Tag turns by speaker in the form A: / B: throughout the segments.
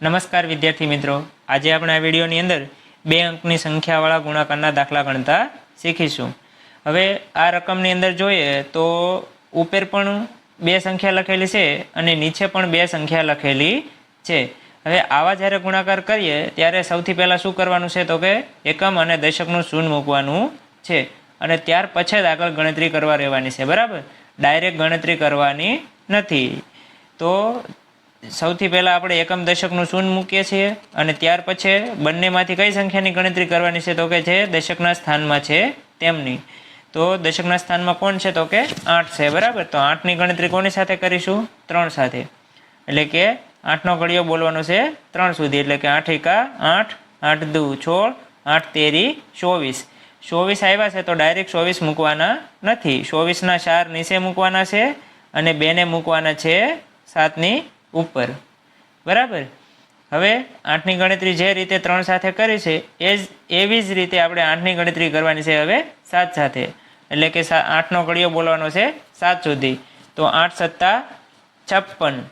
A: નમસ્કાર વિદ્યાર્થી મિત્રો. આજે આપણે આ વિડીયોની અંદર બે અંકની સંખ્યાવાળા ગુણાકારના દાખલા ગણતા શીખીશું. હવે આ રકમની અંદર જોઈએ તો ઉપર પણ બે સંખ્યા લખેલી છે અને નીચે પણ બે સંખ્યા લખેલી છે. હવે આવા જ્યારે ગુણાકાર કરીએ ત્યારે સૌથી પહેલાં શું કરવાનું છે તો કે એકમ અને દશકનું શૂન્ય મૂકવાનું છે. અને ત્યાર પછી જ આગળ ગણતરી કરવા રહેવાની છે. બરાબર? ડાયરેક્ટ ગણતરી કરવાની નથી. તો સૌથી પહેલાં આપણે એકમ દશકનું શૂન્ય મૂકીએ છીએ અને ત્યાર પછી બંનેમાંથી કઈ સંખ્યાની ગણતરી કરવાની છે તો કે જે દશકના સ્થાનમાં છે તેમની. તો દશકના સ્થાનમાં કોણ છે તો કે આઠ છે, બરાબર? તો આઠની ગણતરી કોની સાથે કરીશું? ત્રણ સાથે. એટલે કે આઠનો ઘડિયો બોલવાનો છે ત્રણ સુધી. એટલે કે આઠ એકા આઠ આઠ દુ છોળ, આઠ તેરી ચોવીસ. ચોવીસ આવ્યા છે તો ડાયરેક્ટ ચોવીસ મૂકવાના નથી. ચોવીસના ચાર નીચે મૂકવાના છે અને બેને મૂકવાના છે સાતની ઉપર. બરાબર? હવે આઠની ગણતરી જે રીતે ત્રણ સાથે કરી છે, એ જ એવી જ રીતે આપણે આઠની ગણતરી કરવાની છે હવે સાત સાથે. એટલે કે આઠનો ઘડિયો બોલવાનો છે સાત સુધી. તો આઠ સત્તા છપ્પન.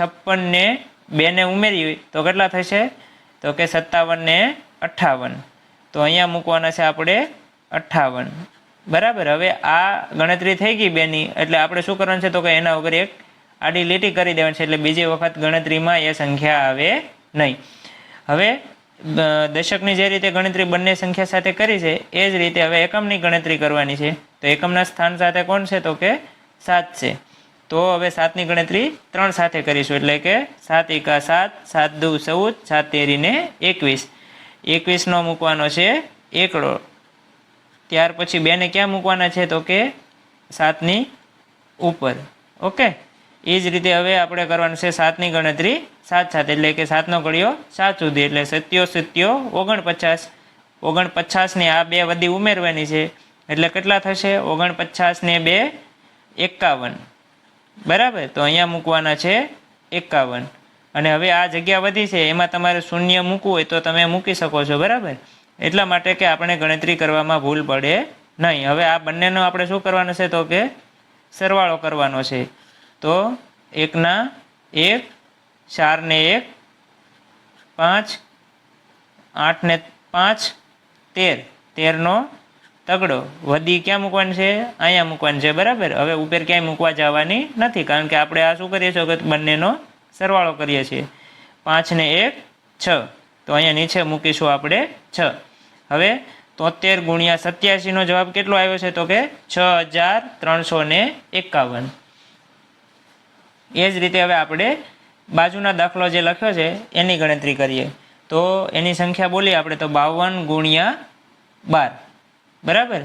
A: છપ્પનને બેને ઉમેરી તો કેટલા થશે? તો કે સત્તાવન ને અઠ્ઠાવન તો અહીંયા મૂકવાના છે આપણે અઠ્ઠાવન બરાબર? હવે આ ગણતરી થઈ ગઈ બેની. એટલે આપણે શું કરવાનું છે? તો કે એના વગર એક આડી લીટી કરી દેવાની છે એટલે બીજી વખત ગણતરીમાં એ સંખ્યા આવે નહીં. હવે દશકની જે રીતે ગણતરી બંને સંખ્યા સાથે કરી છે, એ જ રીતે હવે એકમની ગણતરી કરવાની છે. તો એકમના સ્થાન સાથે કોણ છે? તો કે સાત છે. તો હવે સાતની ગણતરી ત્રણ સાથે કરીશું, એટલે કે સાત એકા સાત સાત દુ ચૌદ, સાત તેરીને એકવીસ. એકવીસનો મૂકવાનો છે એકડો. ત્યાર પછી બેને ક્યાં મૂકવાના છે? તો કે સાતની ઉપર. ઓકે? એ જ રીતે હવે આપણે કરવાનું છે સાતની ગણતરી સાત સાત એટલે કે સાતનો ઘડિયો સાત સુધી એટલે સત્યો સત્યો ઓગણપચાસ. ઓગણપચાસની આ બે વધી ઉમેરવાની છે. એટલે કેટલા થશે? ઓગણપચાસને બે એકાવન. બરાબર? તો અહીંયા મૂકવાના છે એકાવન. અને હવે આ જગ્યા વધી છે, એમાં તમારે શૂન્ય મૂકવું હોય તો તમે મૂકી શકો છો, બરાબર? એટલા માટે કે આપણે ગણતરી કરવામાં ભૂલ પડે નહીં. હવે આ બંનેનો આપણે શું કરવાનું છે તો કે સરવાળો કરવાનો છે. તો એકના એક, ચારને એક, પાંચ, આઠને પાંચ, તેર. તેરનો તગડો. વધી ક્યાં મૂકવાની છે? અહીંયા મૂકવાની છે, બરાબર? હવે ઉપર ક્યાંય મૂકવા જવાની નથી, કારણ કે આપણે આ શું કરીએ છીએ? કે બંનેનો સરવાળો કરીએ છીએ. પાંચને એક, છ. તો અહીંયા નીચે મૂકીશું આપણે છ. હવે તોતેર ગુણ્યા સત્યાસીનો જવાબ કેટલો આવ્યો છે? તો કે છ હજાર ત્રણસો ને એકાવન. એ જ રીતે હવે આપણે બાજુના દાખલો જે લખ્યો છે, એની ગણતરી કરીએ. તો એની સંખ્યા બોલીએ આપણે તો બાવન ગુણ્યા બાર. બરાબર?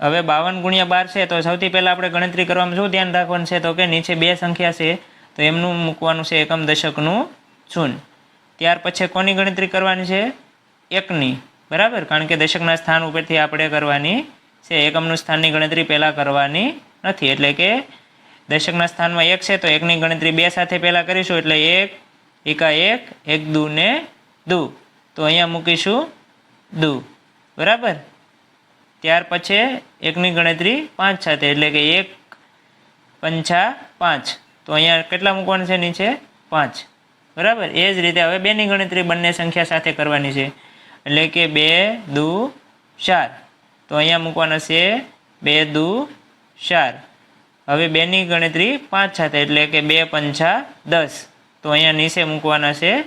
A: હવે બાવન ગુણ્યા બાર છે, તો સૌથી પહેલાં આપણે ગણતરી કરવામાં શું ધ્યાન રાખવાનું છે, તો કે નીચે બે સંખ્યા છે, તો એમનું મૂકવાનું છે એકમ દશકનું શૂન્ય. ત્યાર પછી કોની ગણતરી કરવાની છે? એકની. બરાબર? કારણ કે દશકના સ્થાન ઉપરથી આપણે કરવાની છે, એકમનું સ્થાનની ગણતરી પહેલાં કરવાની નથી, એટલે કે દશકના સ્થાનમાં એક છે, તો એકની ગણતરી બે સાથે પહેલાં કરીશું, એટલે એક, એકા એક એક દુ ને દુ. તો અહીંયા મૂકીશું દુ. બરાબર? ત્યાર પછી એકની ગણતરી પાંચ સાથે, એટલે કે એક, પંચા પાંચ. તો અહીંયા કેટલા મૂકવાના છે, નીચે? પાંચ. બરાબર? એ જ રીતે હવે બેની ગણતરી બંને સંખ્યા સાથે કરવાની છે. એટલે કે બે, દુ, ચાર. તો અહીંયા મૂકવાના છે બે, દુ, ચાર. હવે બેની ગણતરી પાંચ સાથે, એટલે કે બે પંચા દસ. તો અહીંયા નીચે મૂકવાના છે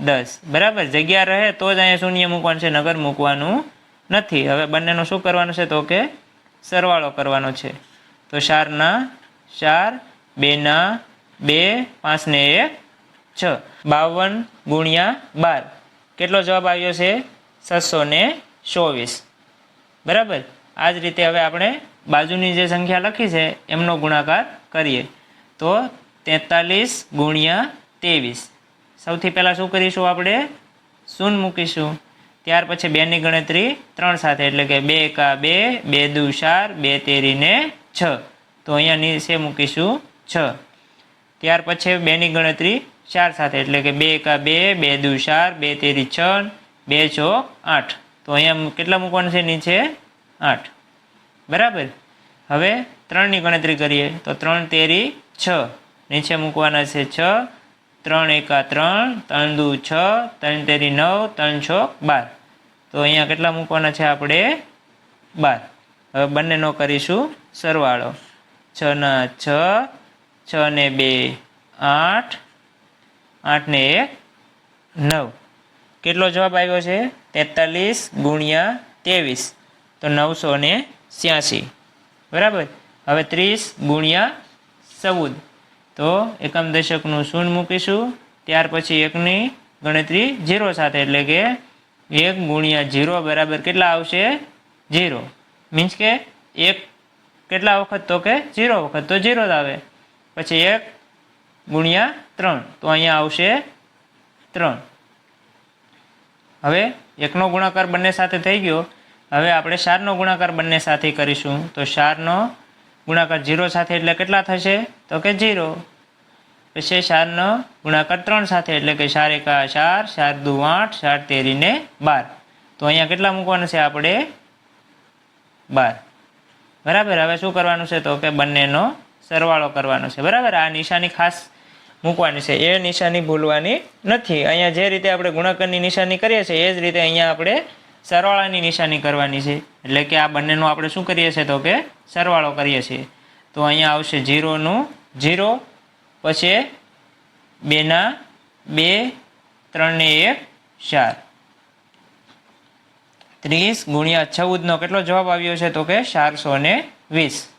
A: દસ. બરાબર? જગ્યા રહે તો જ અહીંયા શૂન્ય મૂકવાનું છે, નગર મૂકવાનું નથી. હવે બંનેનું શું કરવાનું છે તો કે સરવાળો કરવાનો છે. તો ચારના ચાર, બેના બે, પાંચને એક, છ. બાવન ગુણ્યા બાર. કેટલો જવાબ આવ્યો છે? છસો ચોવીસ. બરાબર? આ જ રીતે હવે આપણે બાજુની જે સંખ્યા લખી છે, એમનો ગુણાકાર કરીએ. તો તેતાલીસ ગુણ્યા ત્રેવીસ. સૌથી પહેલાં શું કરીશું આપણે? શૂન મૂકીશું. ત્યાર પછી બેની ગણતરી ત્રણ સાથે, એટલે કે બે એકા બે બે દુ ચાર, બે તેરી ને છ. તો અહીંયા નીચે મૂકીશું છ. ત્યાર પછી બેની ગણતરી ચાર સાથે, એટલે કે બે એકા બે બે દુ ચાર, બે તેરી છ, બે છ આઠ. તો અહીંયા કેટલા મૂકવાનું છે? નીચે આઠ. બરાબર? હવે ત્રણની ગણતરી કરીએ. તો ત્રણ, તેરી, છ. નીચે મૂકવાના છે છ. ત્રણ, એકા, ત્રણ. ત્રણ, દુ, છ. ત્રણ, તેરી, નવ. ત્રણ, છ, બાર. તો અહીંયા કેટલા મૂકવાના છે આપણે? બાર. હવે બંનેનો કરીશું સરવાળો. છ ના છ છ ને બે, આઠ. આઠ ને એક, નવ. કેટલો જવાબ આવ્યો છે? તેતાલીસ ગુણ્યા ત્રેવીસ. તો નવસો ને સ્યાસી બરાબર? હવે ત્રીસ ગુણ્યા ચૌદ. તો એકમ દશકનું શૂન્ય મૂકીશું. ત્યાર પછી એકની ગણતરી જીરો સાથે, એટલે કે એક ગુણ્યા જીરો બરાબર કેટલા આવશે? જીરો મીન્સ કે એક કેટલા વખત તો કે જીરો વખત? તો જીરો જ આવે. પછી એક ગુણ્યા ત્રણ. તો અહીંયા આવશે ત્રણ. હવે એકનો ગુણાકાર બંને સાથે થઈ ગયો. હવે આપણે ચારનો ગુણાકાર બંને સાથે કરીશું. તો ચારનો ગુણાકાર જીરો સાથે એટલે કેટલા થશે? તો કે જીરો. પછી ચારનો ગુણાકાર ત્રણ સાથે એટલે કે ચાર એકા ચાર ચાર દુ આઠ ચાર તેરીને બાર. તો અહીંયા કેટલા મૂકવાના છે આપણે? બાર. બરાબર, હવે શું કરવાનું છે? તો કે બંનેનો સરવાળો કરવાનો છે. બરાબર, આ નિશાની ખાસ મૂકવાની છે. એ નિશાની ભૂલવાની નથી. અહીંયા જે રીતે આપણે ગુણાકારની નિશાની કરીએ છીએ, એ જ રીતે અહીંયા આપણે સરવાળાની નિશાની કરવાની છે. એટલે કે આ બંનેનું આપણે શું કરીએ છીએ તો કે સરવાળો કરીએ છીએ. તો અહીંયા આવશે જીરોનું જીરો, પછી બેના બે, ત્રણને એક, ચાર. ત્રીસ ગુણ્યા ચૌદનો કેટલો જવાબ આવ્યો છે તો કે ચારસો વીસ.